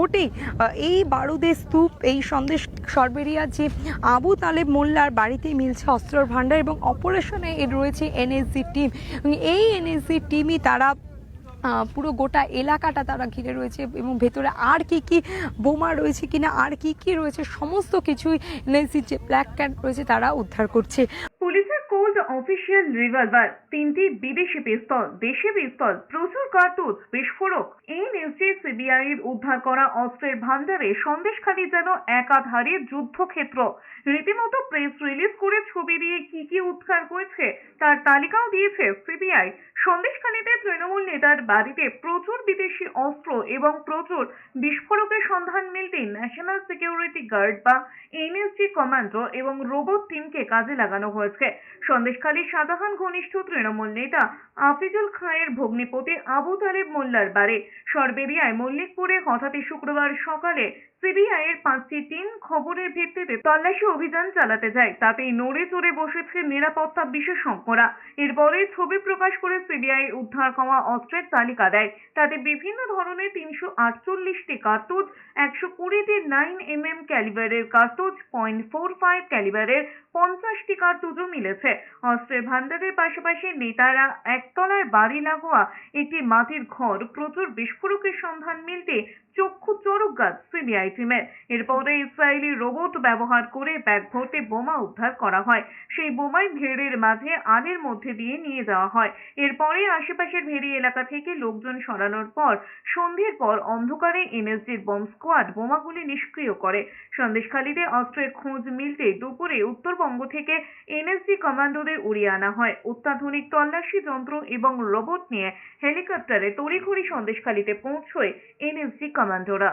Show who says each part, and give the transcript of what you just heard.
Speaker 1: আহ, এই বারুদের স্তূপ এই সন্দেশ সরবেরিয়ার যে আবু তালেব মোল্লার বাড়িতে মিলছে অস্ত্রর ভাণ্ডার এবং অপারেশনে এর রয়েছে এনএসজি টিম এই এনএসজি টিমই তারা পুরো গোটা এলাকাটা তারা ঘিরে রয়েছে এবং ভেতরে আর কি কি বোমা রয়েছে কিনা আর কি কি রয়েছে সমস্ত কিছুই এনএসজির যে ব্ল্যাক ক্যাট রয়েছে তারা উদ্ধার করছে।
Speaker 2: অফিসিয়াল রিভলভার তিনটি বিদেশি পিস্তল, দেশি পিস্তল, প্রচুর কার্তুজ, বিস্ফোরক। এই নিউজটি সিবিআই উদ্ধার করা অস্ত্রের ভান্ডারে সন্দেশখালী যেন একাধারে যুদ্ধক্ষেত্র। রীতিমতো প্রেস রিলিজ করে ছবি দিয়ে কি কি উদ্ধার করেছে তার তালিকাও দিয়েছে সিবিআই। সন্দেশখালীতে তৃণমূল নেতার বাড়িতে প্রচুর বিদেশি অস্ত্র এবং প্রচুর বিস্ফোরকের সন্ধান মিলতেই ন্যাশনাল সিকিউরিটি গার্ড বা এনএসজি কমান্ডো এবং রোবট টিমকে কাজে লাগানো হয়েছে। সন্দেশখালীর সাধারণ ঘনিষ্ঠ তৃণমূল নেতা আফিজুল খাঁয়ের ভগ্নিপতি আবু তালেব মোল্লার বাড়ি। সরবেরিয়ায় মল্লিকপুরে হঠাৎই শুক্রবার সকালে সিবিআই এর পাঁচটি টিম খবরের ভিত্তিতে তল্লাশি অভিযান চালাতে যায়। তাতেই নড়ে চড়ে বসেছে নিরাপত্তা বিশেষজ্ঞরা। এরপরে ছবি প্রকাশ করে সিবিআই উদ্ধার হওয়া অস্ত্রের তালিকা দেয়। তাতে বিভিন্ন ধরনের তিনশো আটচল্লিশটি কার্তুজ, একশো কুড়িটি নাইন এম এম ক্যালিবারের কার্তুজ, পয়েন্ট ফোর ফাইভ ক্যালিবারের পঞ্চাশটি কার্তুজও মিলেছে। অস্ত্রের ভান্ডারের পাশাপাশি নেতারা একতলার বাড়ি লাগোয়া একটি মাটির ঘর প্রচুর বিস্ফোরকের সন্ধান মিলতে চক্ষু চরক গাছ সিবিআই টিমের এরপরে ইসরায়েলি রোবট ব্যবহার করে ব্যাগ ভর্তি বোমা উদ্ধার করা হয়। সেই বোমাই ভেড়ের মাঝে আলের মধ্যে দিয়ে নিয়ে যাওয়া হয়। এরপরে আশেপাশের ভেড়ি এলাকা থেকে লোকজন সরানোর পর সন্ধ্যের পর অন্ধকারে এনএসজির বম স্কোয়াড বোমাগুলি নিষ্ক্রিয় করে। সন্দেশখালীতে অস্ত্রের খোঁজ মিলতে দুপুরে উত্তরবঙ্গ থেকে এনএসজি কমান্ডোদের উড়িয়ে আনা হয়। অত্যাধুনিক তল্লাশি যন্ত্র এবং রোবট নিয়ে হেলিকপ্টারে তড়িঘড়ি সন্দেশখালীতে পৌঁছয় এনএসজি কমান্ডোরা।